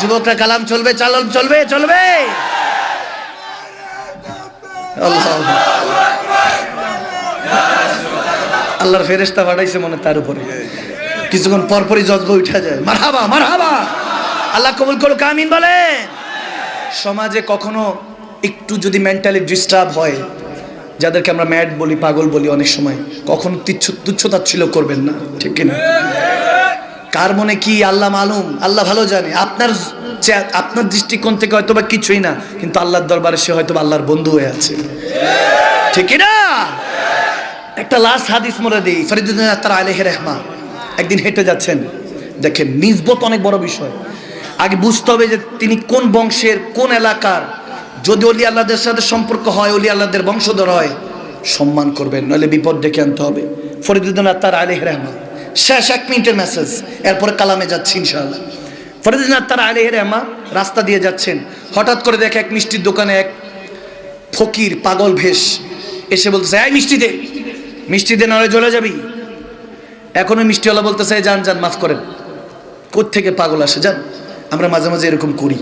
যুবকরা কালাম চলবে, চালন চলবে চলবে। আল্লাহর ফেরেস্তা বাড়াইছে মনে তার উপরে। কিছুক্ষণ পরপরই জজবা উঠা যায়। মারহাবা মারহাবা। আল্লাহ কবুল করো কামিন বলে সমাজে কখনো একটু যদি মেন্টালি ডিস্টার্ব হয়, যাদেরকে আমরা ম্যাড বলি, পাগল বলি অনেক সময়, কখনো তুচ্ছ তুচ্ছতাচ্ছিল করবেন না, ঠিক কিনা? কার মনে কি আল্লাহ মালুম? আল্লাহ ভালো জানে। আপনার আপনার দৃষ্টিকোণ থেকে হয়তো বা কিছুই না, কিন্তু আল্লাহর দরবারে সে হয়তো আল্লাহর বন্ধু হয়ে আছে। ঠিক না? একটা লাস্ট হাদিস মনে দিই, ফরিদুদ্দিন আত্মার আলেহ রহমা। একদিন হেঁটে যাচ্ছেন। দেখেন, নিজবত অনেক বড় বিষয়। আগে বুঝতে হবে যে তিনি কোন বংশের, কোন এলাকার। যদি অলি আল্লাহদের সাথে সম্পর্ক হয়, অলি আল্লাহদের বংশধর হয়, সম্মান করবেন, নইলে বিপদ ডেকে আনতে হবে। ফরিদুদ্দিন আত্মার আলেহ রহমা। শেষ এক মিনিটের মেসেজ এরপরে কালামে যাচ্ছি ইনশাআল্লাহ। ফরিদুদ্দিন আত্মার আলেহ রহমা রাস্তা দিয়ে যাচ্ছেন। হঠাৎ করে দেখে এক মিষ্টির দোকানে এক ফকির পাগল ভেষ এসে বলতেছে, এই মিষ্টি দে। মিষ্টি দে নাহলে চলে যাবি। এখনও মিষ্টিওয়ালা বলতেছে, "এই যান যান, মাফ করেন। থেকে পাগল আসে? যান, আমরা মাঝে মাঝে এরকম করি।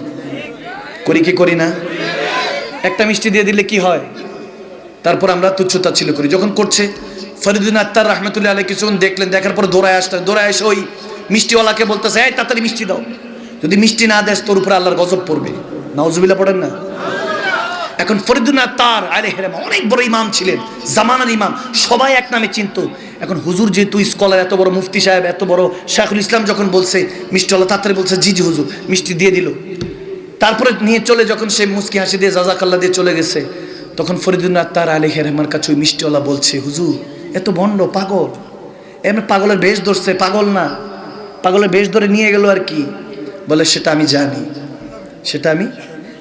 করি কি করি না? একটা মিষ্টি দিয়ে দিলে কি হয়? তারপর আমরা তুচ্ছতা ছিল করি। যখন করছে ফরিদুদ্দিন আত্মার রহমতুল্লাহ আলাই কিছুক্ষণ দেখলেন, দেখার পর দৌড়ায় আসতেন দৌড়ায় এসে ওই মিষ্টিওয়ালাকে বলতেছে, এই তাড়াতাড়ি মিষ্টি দাও। যদি মিষ্টি না দেস, তোর উপরে আল্লাহর গজব পড়বে। নাউজুবিল্লাহ পড়েন না? এখন ফরিদুল্লাহ তার আরে হেরাম অনেক বড় ইমাম ছিলেন, জামানার ইমাম, সবাই এক নামে চিনত। এখন হুজুর যেহেতু স্কলার, এত বড় মুফতি সাহেব, এত বড় শাহুল ইসলাম যখন বলছে, মিষ্টিওয়ালা তাড়াতাড়ি বলছে, জি জি, হুজুর, মিষ্টি দিয়ে দিল। তারপরে নিয়ে চলে যখন সে মুস্কি হাসি দিয়ে জাজাকাল্লা দিয়ে চলে গেছে, তখন ফরিদুল্লাহ তার আলী হেরহমার কাছে ওই মিষ্টিওয়ালা বলছে, হুজুর এত ভণ্ড পাগল। এমনি পাগলের বেশ ধরছে, পাগল না। পাগলের বেশ ধরে নিয়ে গেল আর কি। বলে, সেটা আমি জানি। সেটা আমি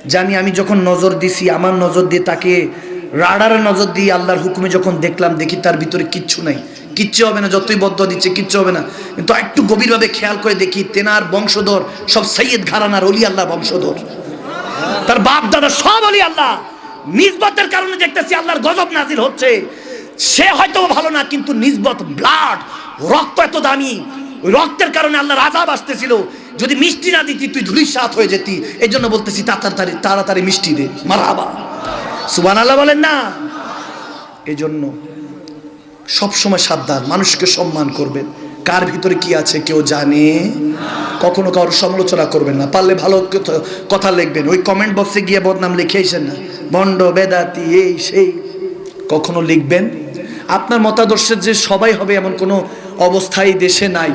জানি। আমি যখন নজর দিছি, আমার নজর দিয়ে তাকে রাডারে নজর দিয়ে আল্লাহর হুকুমে যখন দেখলাম, দেখি তার ভিতরে কিচ্ছু নাই। কিচ্ছু হবে না, যতই বদ্ধ দিচ্ছে, কিচ্ছু হবে না। কিন্তু একটু গভীরভাবে খেয়াল করে দেখি, তেনার বংশধর সব সৈয়দ ঘরানার অলি আল্লাহ বংশধর। তার বাপ দাদা সব অলি আল্লাহ। নিজবতের কারণে দেখতেছি আল্লাহর গজব নাজির হচ্ছে। সে হয়তো ভালো না, কিন্তু নিজবত ব্লাড রক্ত এত দামি। ওই রক্তের কারণে আল্লাহর আজাব আসতেছিল। যদি মিষ্টি না দিতি, তুই ধুলির সাথ হয়ে যেতি। এই জন্য বলতেছি, তাড়াতাড়ি তাড়াতাড়ি মিষ্টি দে। মারাবা সুবান আল্লাহ বলেন না। এই জন্য সবসময় সাবধান, মানুষকে সম্মান করবেন। কার ভিতরে কি আছে কেউ জানে? কখনো কারোর সমালোচনা করবেন না। পারলে ভালো কথা- লিখবেন। ওই কমেন্ট বক্সে গিয়ে বদনাম লিখে এসেন না। বন্ড বেদাতি, এই, সেই। কখনো লিখবেন? আপনার মতাদর্শের যে সবাই হবে এমন কোনো অবস্থায় দেশে নাই।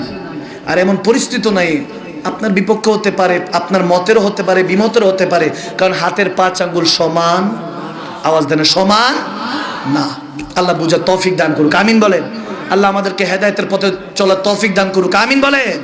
আর এমন পরিস্থিতি নাই, আপনার বিপক্ষ হতে পারে, আপনার মতেরও হতে পারে, বিমতেরও হতে পারে, কারণ হাতের পাঁচ আঙ্গুল সমান, আওয়াজ দেন সমান না। আল্লাহ বুঝা তৌফিক দান করুক, আমিন বলেন। আল্লাহ আমাদেরকে হেদায়তের পথে চলা তৌফিক দান করুক, আমিন বলেন।